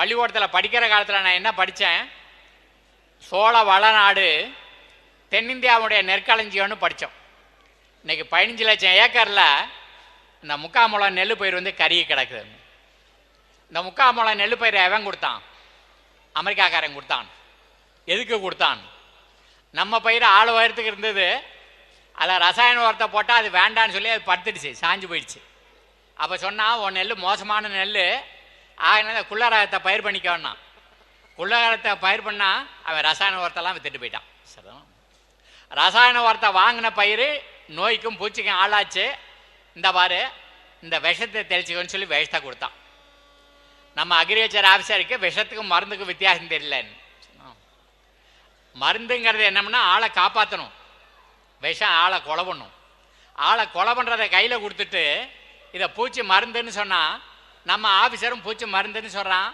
பள்ளிக்கூடத்தில் படிக்கிற காலத்தில் நான் என்ன படித்தேன் சோழ வளநாடு தென்னிந்தியாவுடைய நெற்களஞ்சியம்னு படித்தோம் இன்னைக்கு பதினஞ்சு லட்சம் ஏக்கரில் இந்த முக்கால் நெல் பயிர் வந்து கருகி கிடக்குது. இந்த முக்கால் நெல் பயிரை எவன் கொடுத்தான்? அமெரிக்காக்காரன் கொடுத்தான். எதுக்கு கொடுத்தான்? நம்ம பயிர் ஆள் உயரத்துக்கு இருந்தது. அதில் ரசாயன உரத்தை போட்டால் அது வேண்டான்னு சொல்லி அது படுத்துடுச்சு சாஞ்சு போயிடுச்சு. அப்போ சொன்னால் உன் நெல் மோசமான நெல் ஆகினால குள்ளரகத்தை பயிர் பண்ணிக்க வேணாம் பயிர் பண்ணால் அவன் ரசாயன உரத்தெல்லாம் வித்துட்டு போயிட்டான். ரசாயன உரத்தை வாங்கின பயிர் நோய்க்கும் பூச்சிக்கும் ஆளாச்சு. இந்த பாரு இந்த விஷத்தை தெளிச்சிக்கோன்னு சொல்லி விஷத்தை கொடுத்தான். நம்ம அக்ரிகல்ச்சர் ஆஃபீஸருக்கு விஷத்துக்கும் மருந்துக்கும் வித்தியாசம் தெரியலன்னு. சொன்னோம். மருந்துங்கிறது என்னம்னா ஆளை காப்பாற்றணும் விஷம் ஆளை கொலை பண்ணும். ஆளை கொலை பண்ணுறதை கையில் கொடுத்துட்டு இதை பூச்சி மருந்துன்னு சொன்னால் நம்ம ஆஃபீஸரும் பூச்சி மருந்துன்னு சொல்கிறான்